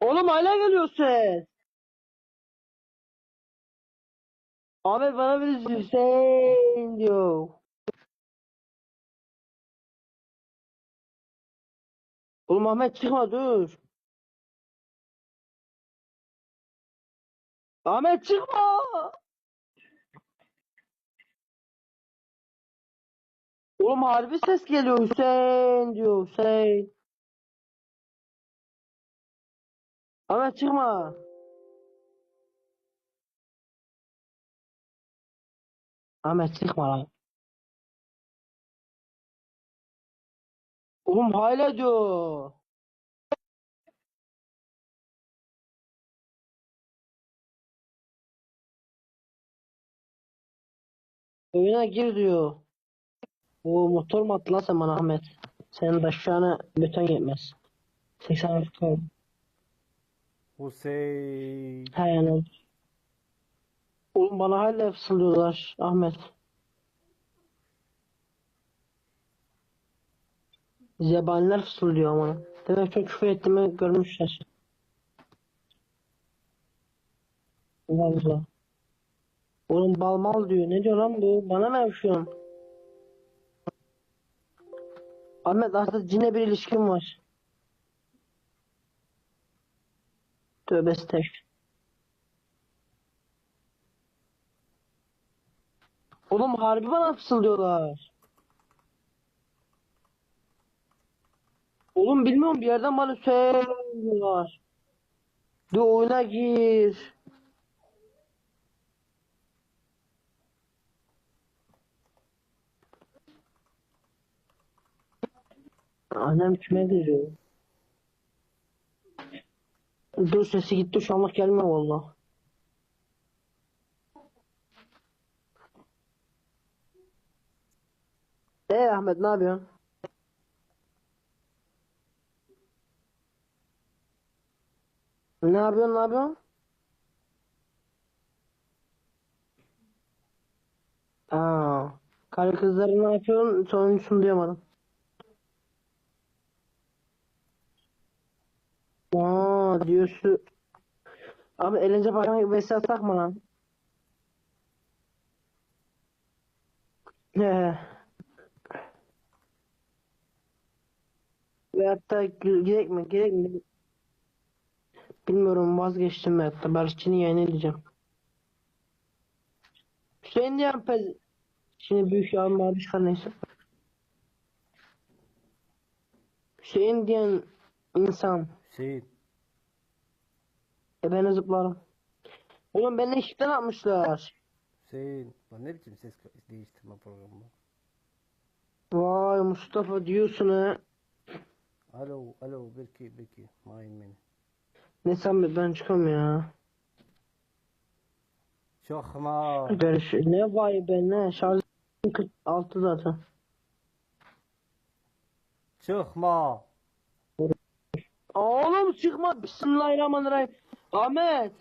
Oğlum hala geliyor ses. Ahmet bana birisi Hüseyin diyor. Oğlum Ahmet çıkma dur. Ahmet çıkma. Oğlum harbi ses geliyor Hüseyin diyor Hüseyin. Ahmet çıkma. Ahmet çıkma lan. Oğlum hala diyor. Oyuna gir diyor. O motor mu attı lan sen bana Ahmet? Senin an beton yetmez. 80 kaldı. Hüseyin. Yani. Oğlum bana hala fısıldıyorlar Ahmet. Zebaniler fısıldıyor bana. Demek çok küfür ettiğimi görmüşler. Vallahi. Oğlum bal mal diyor. Ne diyor lan bu? Bana ne yapıyorsun? Ahmet artık cine bir ilişkin var. Tövbe estağfurullah. Oğlum harbi bana fısıldıyorlar. Oğlum bilmiyorum bir yerden bana söylüyorlar. De oyuna gir. Annem kime giriyor? Dur sesi gitti şu anlık gelmiyor valla. Ee Ahmet ne yapıyorsun? Ne yapıyorsun ne yapıyorsun? Aa, karı kızları ne yapıyorsun? Sonuncusunu duyamadım. Aa diyorsun. Abi elince bakana vesile takma lan. Veyahut da gü- gerek mi? Gerek mi? Bilmiyorum vazgeçtim veyahut da Barışçı'nın yayını edeceğim. Hüseyin diyen pez... Şimdi büyük yavrum abi çıkar neyse. Hüseyin diyen insan. Hüseyin. E ben zıplarım. Oğlum beni işten atmışlar. Hüseyin. Lan ne biçim ses değiştirme programı? Vay Mustafa diyorsun ha. Alo, alo, belki, belki. Mayın beni. Ne sen ben çıkam ya. Çakma. Görüş ne vay be ne şarjım 46 zaten. Çıkma. Oğlum çıkma Bismillahirrahmanirrahim. Ahmet.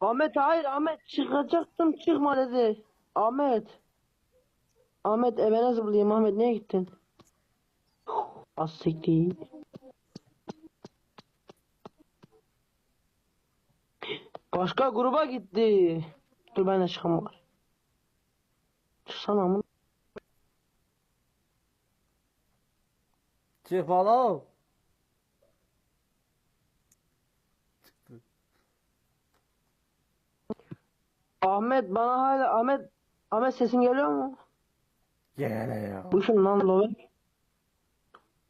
Ahmet hayır Ahmet çıkacaktım çıkma dedi. Ahmet. Ahmet evine zıplayayım Ahmet niye gittin? Az siktir. Başka gruba gitti. Dur ben de çıkam var. Çıksana mı? Çıkma lan. Ahmet bana hala Ahmet Ahmet sesin geliyor mu? Geliyor. Bu kim lan Lovek?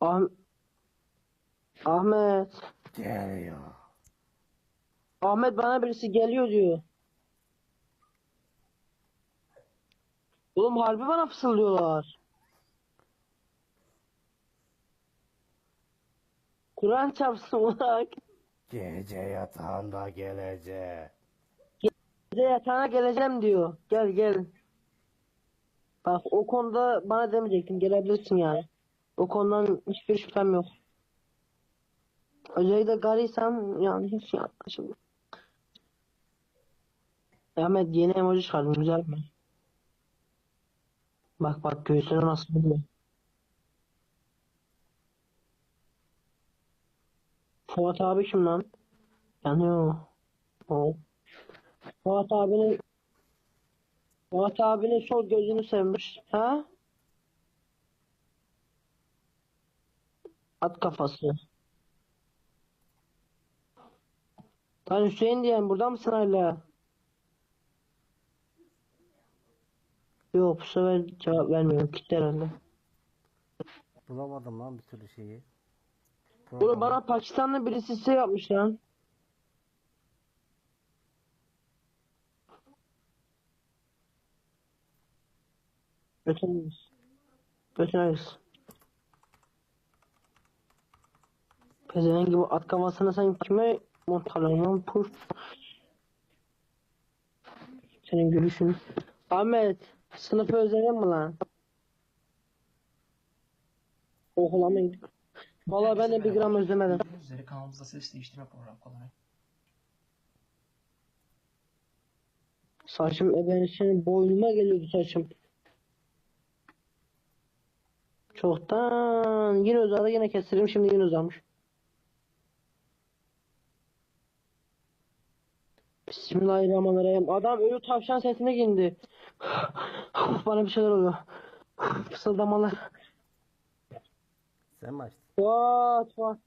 Ah Ahmet. Geliyor. Ahmet bana birisi geliyor diyor. Oğlum harbi bana fısıldıyorlar. Kur'an çarpsın bak. Gece yatağında gelecek. Bize yatağına geleceğim diyor. Gel gel. Bak o konuda bana demeyecektin. Gelebilirsin yani. O konudan hiçbir şüphem yok. Özellikle garıysam yani hiç yaklaşım. Ahmet yeni emoji çıkardım. Güzel mi? Bak bak göğsüne nasıl vuruyor. Fuat abi kim lan? Yanıyor. O. Fuat abinin Fuat abinin sol gözünü sevmiş. Ha? At kafası. Lan Hüseyin diyen burada mısın hala? Yok bu sefer cevap vermiyorum. Gitti herhalde. Bulamadım lan bir türlü şeyi. Programı. bana Pakistanlı birisi şey yapmış lan. Götürürüz. Götürürüz. Pezevenk gibi at kafasına sen kime montalanıyorsun? Puş. Senin gülüşün. Ahmet, sınıfı özledin mi lan? Okula Valla ben de bir gram özlemedim. Bildiğiniz üzere kanalımızda ses değiştirme programı kullanarak Saçım ebenisinin boynuma geliyordu saçım. Çoktan yine uzadı yine kestirdim şimdi yine uzamış. Bismillahirrahmanirrahim. Adam ölü tavşan sesine gindi. Bana bir şeyler oluyor. Fısıldamalar. Sen mi açtın? What what?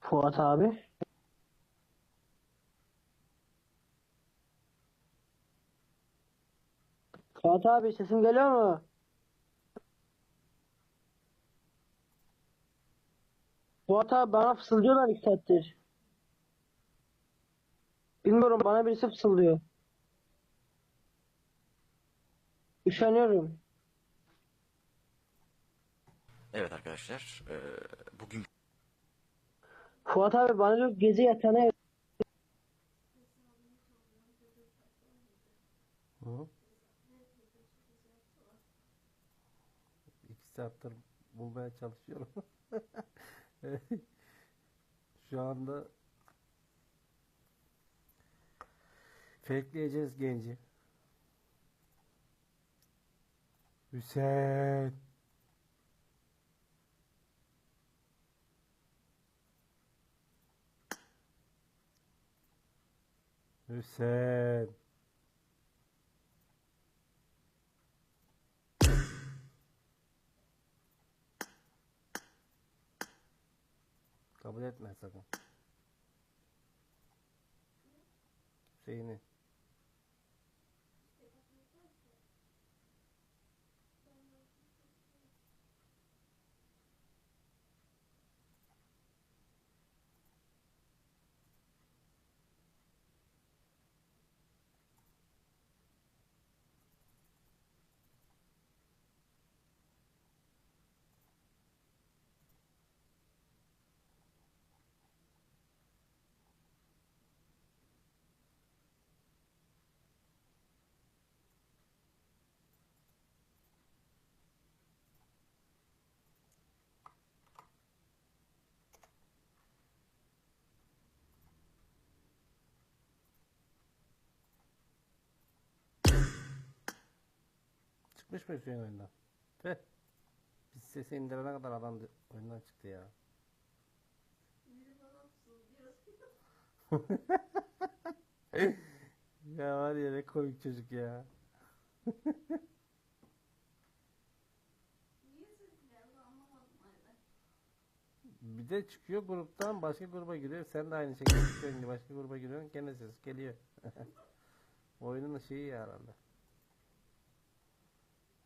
Fuat abi. Fuat abi sesim geliyor mu? Fuat abi bana fısıldıyorlar iki saattir. Bilmiyorum bana birisi fısıldıyor. Üşeniyorum. Evet arkadaşlar, bugün Fuat abi bana diyor gece yatağına Hı? Saattir bulmaya çalışıyorum. Şu anda fakeleyeceğiz genci. Hüseyin. Hüseyin. Kabul etme sakın. Çıkmış mı Hüseyin oyundan? Tüh. Biz sesi indirene kadar adam oyundan çıktı ya. ya var ya ne komik çocuk ya. Bir de çıkıyor gruptan başka gruba giriyor. Sen de aynı şekilde çıkıyorsun başka gruba giriyorsun. Gene ses geliyor. Oyunun şeyi ya herhalde.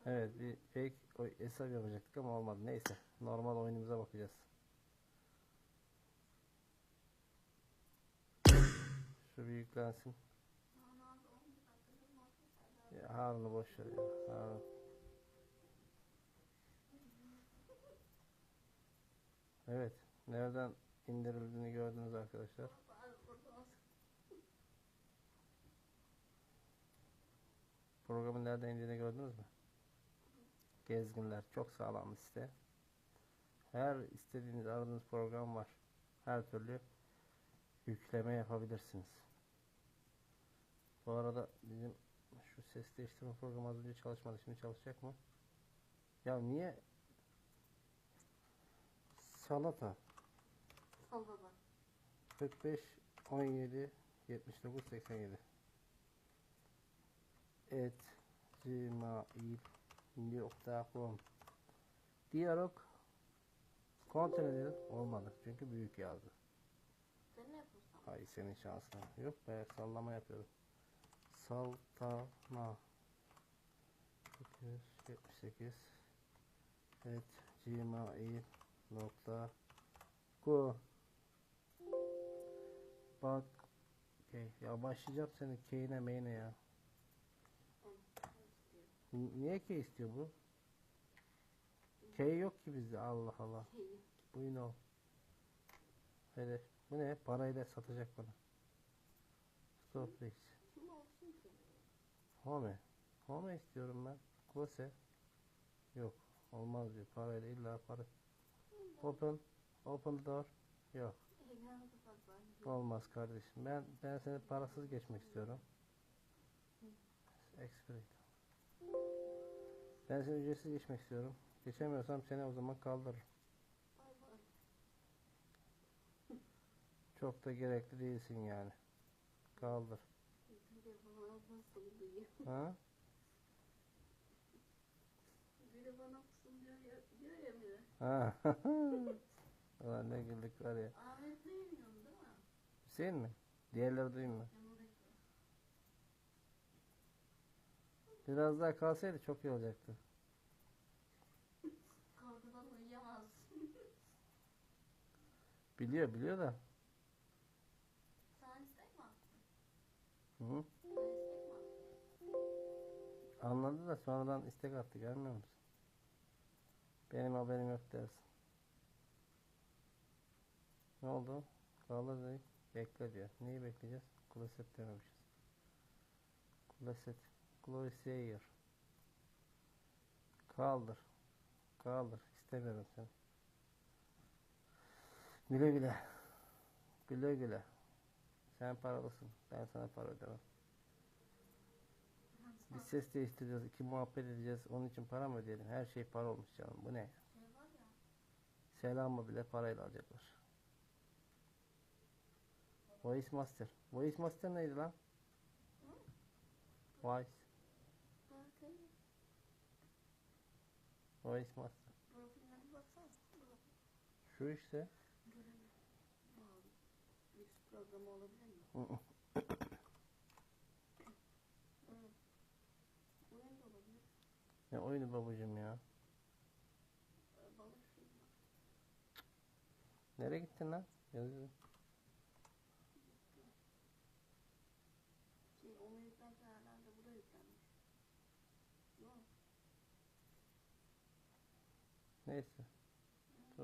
Evet bir fake hesap yapacaktık ama olmadı. Neyse normal oyunumuza bakacağız. Şu bir yüklensin. Ya Harun'u boş ya. Harun. Evet. Nereden indirildiğini gördünüz arkadaşlar. Programın nereden indiğini gördünüz mü? Gezginler çok sağlam bir site. Her istediğiniz aradığınız program var. Her türlü yükleme yapabilirsiniz. Bu arada bizim Şu ses değiştirme programı az önce çalışmadı. Şimdi çalışacak mı? Ya niye? Salata. Salata. 45 17 79 87 et gmail.com Diyalog kontrol edelim. Olmadı. Çünkü büyük yazdı. Sen ne yapıyorsun? Hay senin şansına. Yok be sallama yapıyorum. Saltana 278 et gmail.com Bak Okey. Ya başlayacağım senin keyine meyine ya. Niye key istiyor bu? Key yok ki bizde Allah Allah. Bu ne o? Hele bu ne? Parayla satacak bana. Stop please. Kim olsun ki? Home. Home istiyorum ben. Close. Yok. Olmaz diyor. Parayla illa para. Open. Open door. Yok. Fazla. Olmaz kardeşim. Ben ben seni parasız geçmek istiyorum. Expedite. Ben seni ücretsiz geçmek istiyorum. Geçemiyorsam seni o zaman kaldırırım. Çok da gerekli değilsin yani. Kaldır. Ha? Bir de bana kusun diyor ya, diyor ya bir de. Ha. Ulan ne güldük var ya. Ahmet duymuyorsun değil mi? Hüseyin mi? Diğerleri duyayım mı? Yanındaki. Biraz daha kalsaydı çok iyi olacaktı. Korkudan uyuyamaz. Biliyor biliyor da. Sen istek mi attın? Hı -hı. Sen istek mi attın? Anladı da sonradan istek attı görmüyor musun? Benim haberim yok dersin. Ne oldu? Kaldır dedi. Bekle diyor. Neyi bekleyeceğiz? Kloset dememişiz. Kloset. Closeyer. Kaldır. Kaldır. İstemiyorum seni. Güle güle. Güle güle. Sen paralısın. Ben sana para ödemem. Bir ses değiştireceğiz, iki muhabbet edeceğiz. Onun için para mı ödeyelim? Her şey para olmuş canım. Bu ne? Selamı bile parayla alacaklar. Voice Master. Voice Master neydi lan? Voice. Bir baksana. Şu işte. Lüks. Ne oyunu babacım ya? Nereye gittin lan? Yazıyor. Şey, onu yüklerken herhalde bu da yüklenmiş. Yok. Neyse.